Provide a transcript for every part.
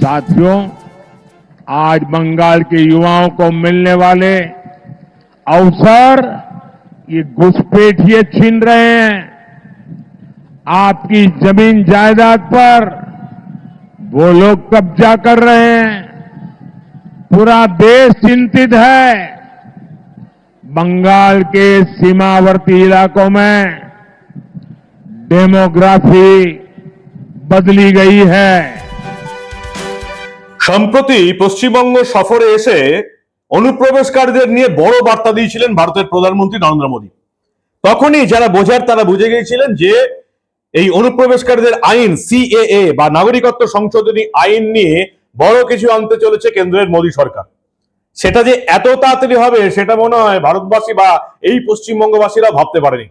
साथियों, आज बंगाल के युवाओं को मिलने वाले अवसर, ये घुसपैठिए छीन रहे हैं। आपकी ज़मीन जायदाद पर वो लोग कब्जा कर रहे हैं। पूरा देश चिंतित है। बंगाल के सीमावर्ती इलाकों में डेमोग्राफी बदली गई है। সম্প্রতি পশ্চিমবঙ্গ সফরে এসে অনুপ্রবেশকারীদের নিয়ে বড় বার্তা দিয়েছিলেন ভারতের প্রধানমন্ত্রী নরেন্দ্র মোদী। তখনই যারা বোঝার তারা বুঝে গিয়েছিলেন যে এই অনুপ্রবেশকারীদের আইন সিএএ বা নাগরিকত্ব সংশোধনী আইন নিয়ে বড় কিছু আনতে চলেছে কেন্দ্রের মোদী সরকার। সেটা যে এত তাড়াতাড়ি হবে সেটা মনে হয় ভারতবাসী বা এই পশ্চিমবঙ্গবাসীরা ভাবতে পারেনি।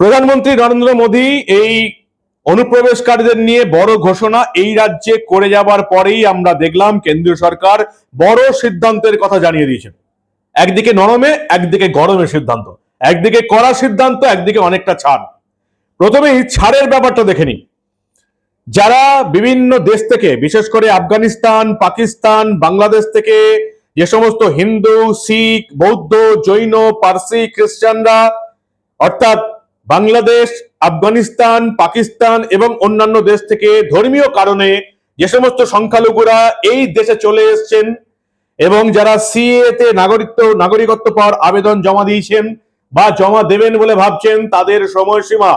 প্রধানমন্ত্রী নরেন্দ্র মোদী এই অনুপ্রবেশকারীদের নিয়ে বড় ঘোষণা এই রাজ্যে করে যাবার পরেই আমরা দেখলাম কেন্দ্রীয় সরকার বড় সিদ্ধান্তের কথা জানিয়ে দিয়েছেন একদিকে নরমে, একদিকে গরমে সিদ্ধান্ত। একদিকে করা সিদ্ধান্ত, একদিকে অনেকটা ছাড়। প্রথমেই ছাড়ের ব্যাপারটা দেখে নিই। যারা বিভিন্ন দেশ থেকে, বিশেষ করে আফগানিস্তান, পাকিস্তান, বাংলাদেশ থেকে যে সমস্ত হিন্দু, শিখ, বৌদ্ধ, জৈন, পার্সি, খ্রিস্টানরা, অর্থাৎ বাংলাদেশ, আফগানিস্তান, পাকিস্তান এবং অন্যান্য দেশ থেকে ধর্মীয় কারণে যে সমস্ত সংখ্যালঘুরা এই দেশে চলে এসছেন এবং যারা সিএ তে নাগরিকত্ব নাগরিকত্ব পাওয়ার আবেদন জমা দিয়েছেন বা জমা দেবেন বলে ভাবছেন, তাদের সময়সীমা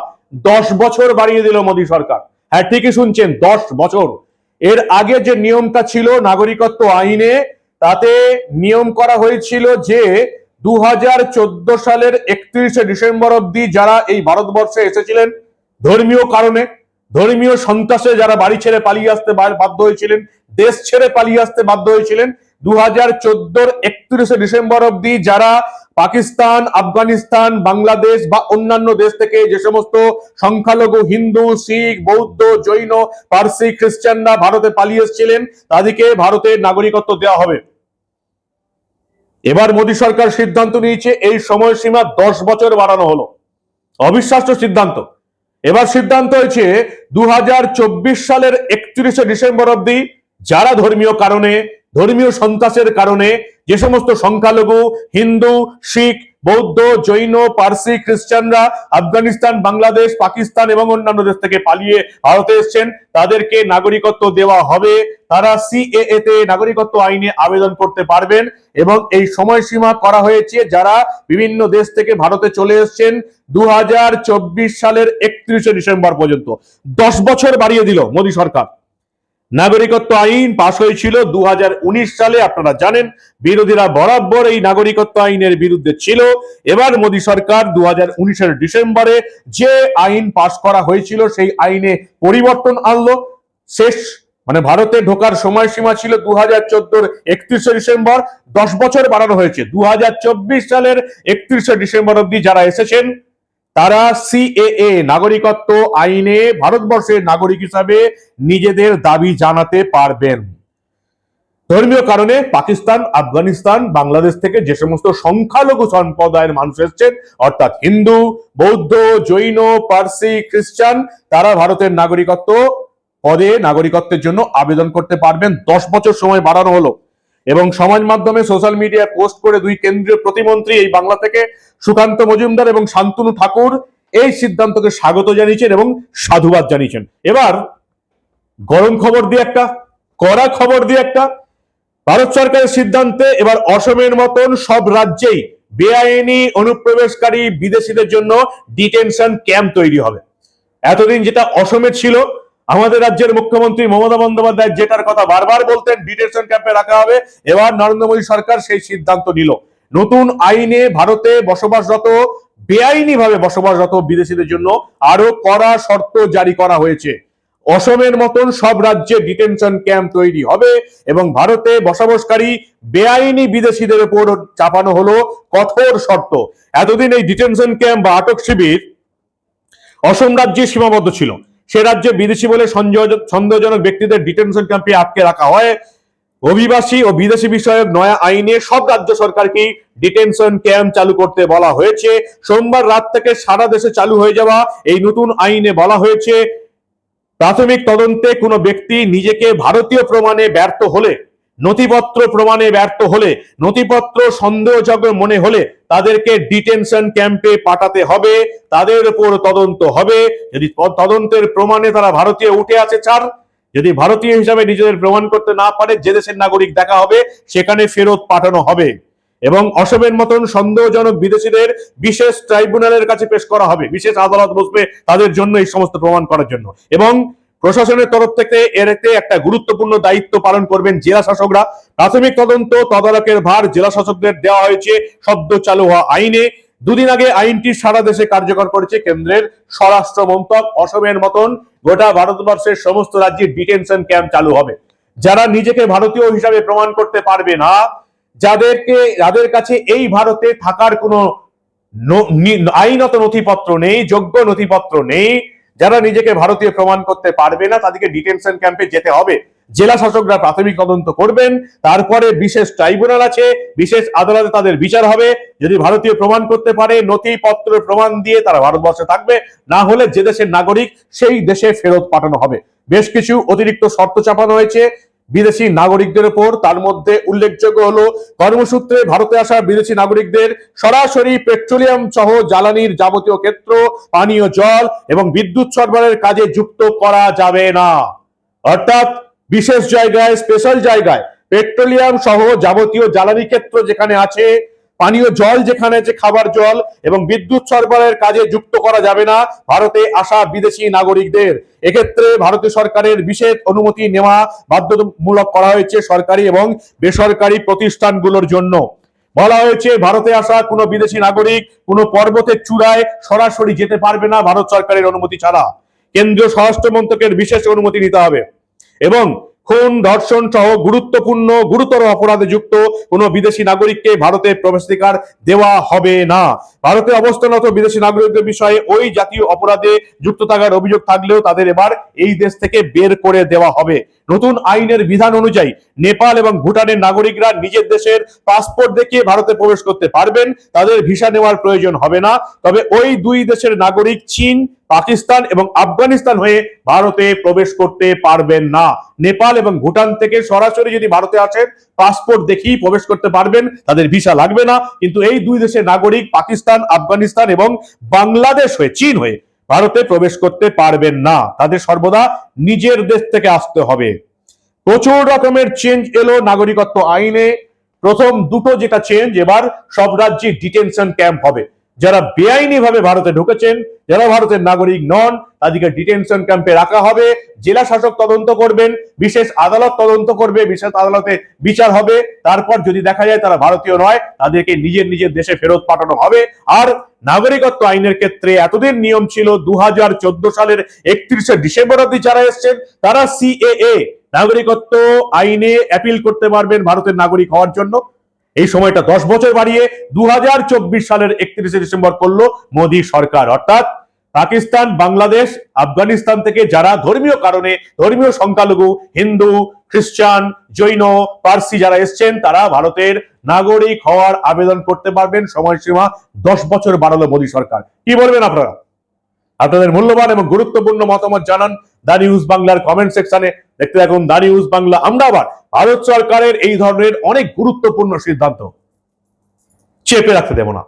দশ বছর বাড়িয়ে দিল মোদী সরকার। হ্যাঁ ঠিকই শুনছেন, দশ বছর। এর আগে যে নিয়মটা ছিল নাগরিকত্ব আইনে, তাতে নিয়ম করা হয়েছিল যে দু হাজার চোদ্দ সালের একত্রিশে ডিসেম্বর অব্দি যারা এই ভারতবর্ষে এসেছিলেন, ধর্মীয় কারণে, ধর্মীয় সন্ত্রাসে যারা বাড়ি ছেড়ে পালিয়ে আসতে বাধ্য হয়েছিলেন, দেশ ছেড়ে পালিয়ে আসতে বাধ্য হয়েছিলেন দু হাজার চোদ্দোর একত্রিশে ডিসেম্বর অব্দি যারা পাকিস্তান, আফগানিস্তান, বাংলাদেশ বা অন্যান্য দেশ থেকে যে সমস্ত সংখ্যালঘু হিন্দু, শিখ, বৌদ্ধ, জৈন, পার্সি, খ্রিস্টানরা ভারতে পালিয়ে এসেছিলেন, তাদেরকে ভারতের নাগরিকত্ব দেওয়া হবে। এবার মোদী সরকার সিদ্ধান্ত নিয়েছে, এই সময়সীমা দশ বছর বাড়ানো হলো। অবিশ্বাস্য সিদ্ধান্ত। এবার সিদ্ধান্ত হয়েছে দু হাজার চব্বিশ সালের একত্রিশে ডিসেম্বর অব্দি যারা ধর্মীয় কারণে, ধর্মীয় সন্ত্রাসের কারণে যে সমস্ত সংখ্যালঘু, হিন্দু, শিখ, বৌদ্ধ, জৈন, পার্সি, খ্রিস্টানরা আফগানিস্তান, বাংলাদেশ, পাকিস্তান এবং অন্যান্য দেশ থেকে পালিয়ে ভারতে এসেছেন, তাদেরকে নাগরিকত্ব দেওয়া হবে। তারা সিএএ তে নাগরিকত্ব আইনে আবেদন করতে পারবেন এবং এই সময়সীমা করা হয়েছে যারা বিভিন্ন দেশ থেকে ভারতে চলে এসেছেন চব্বিশ সালের একত্রিশে ডিসেম্বর পর্যন্ত। দশ বছর বাড়িয়ে দিল মোদী সরকার। নাগরিকত্ব আইন পাশ হয়েছিল দু হাজার উনিশ সালে, আপনারা জানেন, বিরোধীরা বরাবর এই নাগরিকত্ব আইনের বিরুদ্ধে ছিল। এবার মোদী সরকার দু হাজার ডিসেম্বরে যে আইন পাশ করা হয়েছিল, সেই আইনে পরিবর্তন আনলো। শেষ মানে ভারতে ঢোকার সময়সীমা ছিল দু হাজার চোদ্দোর একত্রিশে ডিসেম্বর, দশ বছর বাড়ানো হয়েছে। দু হাজার চব্বিশ সালের একত্রিশে ডিসেম্বর অব্দি যারা এসেছেন, তারা সিএএ, নাগরিকত্ব আইনে, ভারতবর্ষের নাগরিক হিসাবে নিজেদের দাবি জানাতে পারবেন। ধর্মীয় কারণে পাকিস্তান, আফগানিস্তান, বাংলাদেশ থেকে যে সমস্ত সংখ্যালঘু সম্প্রদায়ের মানুষ এসছেন, অর্থাৎ হিন্দু, বৌদ্ধ, জৈন, পার্সি, খ্রিস্টান, তারা ভারতের নাগরিকত্ব পদে নাগরিকত্বের জন্য আবেদন করতে পারবেন। দশ বছর সময় বাড়ানো হলো। এবং সমাজ মাধ্যমে সোশ্যাল মিডিয়ায় পোস্ট করে দুই কেন্দ্রীয় প্রতিমন্ত্রী এই বাংলা থেকে সুকান্ত মজুমদার এবং শান্তনু ঠাকুর এই সিদ্ধান্তকে স্বাগত জানিয়েছেন এবং সাধুবাদ জানিয়েছেন। এবার গরম খবর দিয়ে একটা, কড়া খবর দিয়ে একটা। ভারত সরকারের সিদ্ধান্তে এবার অসমের মতন সব রাজ্যেই বেআইনি অনুপ্রবেশকারী বিদেশিদের জন্য ডিটেনশন ক্যাম্প তৈরি হবে। এতদিন যেটা অসমের ছিল আমাদের রাজ্যের মুখ্যমন্ত্রী মমতা বন্দ্যোপাধ্যায় যেটার কথা বারবার বলতেন, ডিটেনশন ক্যাম্পে রাখা হবে। এবার নরেন্দ্র মোদী সরকার সেই সিদ্ধান্ত নিল। নতুন আইনে ভারতে বসবাসরত বেআইনি ভাবে বসবাসরত বিদেশিদের জন্য আরও কড়া শর্ত জারি করা হয়েছে। অসমের মতন সব রাজ্যে ডিটেনশন ক্যাম্প তৈরি হবে এবং ভারতে বসবাসকারী বেআইনি বিদেশিদের উপর চাপানো হলো কঠোর শর্ত। এতদিন এই ডিটেনশন ক্যাম্প বা আটক শিবির অসম রাজ্যে সীমাবদ্ধ ছিল। সে রাজ্যে বিদেশি বলে সন্দেহ- সন্দেহজনক ব্যক্তিদের ডিটেনশন ক্যাম্পে আটকে রাখা হয়। অভিবাসী ও বিদেশি বিষয়ক নয়া আইনে সব রাজ্য সরকারকে ডিটেনশন ক্যাম্প চালু করতে বলা হয়েছে। সোমবার রাত থেকে সারা দেশে চালু হয়ে যাওয়া এই নতুন আইনে বলা হয়েছে, প্রাথমিক তদন্তে কোনো ব্যক্তি নিজেকে ভারতীয় প্রমাণে ব্যর্থ হলে নথিপত্র প্রমাণে ব্যর্থ হলে, নথিপত্র সন্দেহযোগ্য মনে হলে তাদেরকে ডিটেনশন ক্যাম্পে পাঠাতে হবে, তাদের উপর তদন্ত হবে। যদি তদন্তের প্রমাণে তারা ভারতীয় উঠে আছে ছাড় যদি ভারতীয় হিসাবে নিজেদের প্রমাণ করতে না পারে, যে দেশের নাগরিক দেখা হবে, সেখানে ফেরত পাঠানো হবে। এবং অসমের মতন সন্দেহজনক বিদেশিদের বিশেষ ট্রাইব্যুনালের কাছে পেশ করা হবে। বিশেষ আদালত বসবে তাদের জন্য এই সমস্ত প্রমাণ করার জন্য। এবং প্রশাসনের তরফ থেকে এতে একটা গুরুত্বপূর্ণ দায়িত্ব পালন করবেন জেলা শাসকরা। প্রাথমিক তদন্ত তদারকের ভার জেলা শাসকদের দেওয়া হয়েছে। সদ্য চালু হওয়া আইনে। দুদিন আগে আইনটি সারা দেশে কার্যকর করেছে কেন্দ্রের স্বরাষ্ট্র মন্ত্রক অসমের মতন। গোটা ভারতবর্ষের সমস্ত রাজ্যে ডিটেনশন ক্যাম্প চালু হবে। যারা নিজেকে ভারতীয় হিসাবে প্রমাণ করতে পারবে না, যাদেরকে, যাদের কাছে এই ভারতে থাকার কোনো আইনত নথিপত্র নেই, যোগ্য নথিপত্র নেই যারা নিজেকে ভারতীয় প্রমাণ করতে পারবে না, তাদেরকে ডিটেনশন ক্যাম্পে যেতে হবে। জেলা শাসকরা প্রাথমিক তদন্ত করবেন, তারপরে বিশেষ ট্রাইব্যুনাল আছে, বিশেষ আদালতে তাদের বিচার হবে। যদি ভারতীয় প্রমাণ করতে পারে, নথিপত্র প্রমাণ দিয়ে তারা ভারতবর্ষে থাকবে, না হলে যে দেশের নাগরিক সেই দেশে ফেরত পাঠানো হবে। বেশ কিছু অতিরিক্ত শর্ত চাপানো হয়েছে বিদেশি নাগরিকদের উপর তার মধ্যে উল্লেখযোগ্য হলো কর্মসূত্রে ভারতে আসা বিদেশি নাগরিকদের সরাসরি পেট্রোলিয়াম সহ জ্বালানির যাবতীয় ক্ষেত্র, পানীয় জল এবং বিদ্যুৎ সরবরাহের কাজে যুক্ত করা যাবে না। অর্থাৎ বিশেষ জায়গায় স্পেশাল জায়গায় পেট্রোলিয়াম সহ যাবতীয় জ্বালানি ক্ষেত্র যেখানে আছে পানীয় জল যেখানে যে খাবার জল এবং বিদ্যুৎ সরবরাহের কাজে যুক্ত করা যাবে না, ভারতে আসা বিদেশি নাগরিকদের। এক্ষেত্রে ভারতীয় সরকারের বিশেষ অনুমতি নেওয়া বাধ্যতামূলক করা হয়েছে সরকারি এবং বেসরকারি প্রতিষ্ঠানগুলোর জন্য। বলা হয়েছে, ভারতে আসা কোনো বিদেশি নাগরিক কোনো পর্বতের চূড়ায় সরাসরি যেতে পারবে না ভারত সরকারের অনুমতি ছাড়া। কেন্দ্রীয় স্বরাষ্ট্র মন্ত্রকের বিশেষ অনুমতি নিতে হবে। এবং খুন, ধর্ষণ সহ গুরুত্বপূর্ণ, গুরুতর অপরাধে যুক্ত কোনো বিদেশি নাগরিককে ভারতে প্রবেশাধিকার দেওয়া হবে না। ভারতে অবস্থানরত বিদেশি নাগরিকদের বিষয়ে ওই জাতীয় অপরাধে যুক্ত থাকার অভিযোগ থাকলেও তাদের এবার এই দেশ থেকে বের করে দেওয়া হবে। নতুন আইনের বিধান অনুযায়ী নেপাল এবং ভুটানের নাগরিকরা নিজের দেশের পাসপোর্ট দেখিয়ে ভারতে প্রবেশ করতে পারবেন, তাদের ভিসা নেওয়ার প্রয়োজন হবে না। তবে ওই দুই দেশের নাগরিক চীন পাকিস্তান এবং আফগানিস্তান হয়ে ভারতে প্রবেশ করতে পারবেন না। নেপাল এবং ভুটান থেকে সরাসরি যদি ভারতে আসেন, পাসপোর্ট দেখিয়ে প্রবেশ করতে পারবেন, তাদের ভিসা লাগবে না। কিন্তু এই দুই দেশের নাগরিক পাকিস্তান, আফগানিস্তান এবং বাংলাদেশ হয়ে, চীন হয়ে ভারতে প্রবেশ করতে পারবেন না। তাদের সর্বদা নিজের দেশ থেকে আসতে হবে। প্রচুর রকমের চেঞ্জ এলো নাগরিকত্ব আইনে। প্রথম দুটো যেটা চেঞ্জ এবার সব রাজ্যে ডিটেনশন ক্যাম্প হবে। যারা বেআইনি ভাবে ভারতে ঢুকেছেন, যারা ভারতের নাগরিক নন, তাদেরকে ডিটেনশন ক্যাম্পে রাখা হবে, জেলা শাসক তদন্ত করবেন, বিশেষ আদালত তদন্ত করবে, বিশেষ আদালতে বিচার হবে। তারপর যদি দেখা যায় তারা ভারতীয় নয়, তাদেরকে নিজের নিজের দেশে ফেরত পাঠানো হবে। আর নাগরিকত্ব আইনের ক্ষেত্রে এতদিন নিয়ম ছিল দু হাজার চোদ্দ সালের একত্রিশে ডিসেম্বর অব্দি যারা এসছেন, তারা সিএএ নাগরিকত্ব আইনে অ্যাপিল করতে পারবেন ভারতের নাগরিক হওয়ার জন্য। এই সময়টা দশ বছর বাড়িয়ে দু সালের একত্রিশে ডিসেম্বর করল মোদী সরকার। অর্থাৎ পাকিস্তান, বাংলাদেশ, আফগানিস্তান থেকে যারা ধর্মীয় কারণে, ধর্মীয় সংখ্যালঘু, হিন্দু, খ্রিস্টান, জৈন, পার্সি যারা এসছেন, তারা ভারতের নাগরিক হওয়ার আবেদন করতে পারবেন। সময়সীমা দশ বছর বাড়ালো মোদী সরকার। কি বলবেন আপনারা? আপনাদের মূল্যবান এবং গুরুত্বপূর্ণ মতামত জানান। দা নিউজ বাংলার কমেন্ট সেকশনে দেখতে থাকুন দা নিউজ বাংলা। আমরা আবার ভারত সরকারের এই ধরনের অনেক গুরুত্বপূর্ণ সিদ্ধান্ত চেপে রাখতে দেব না।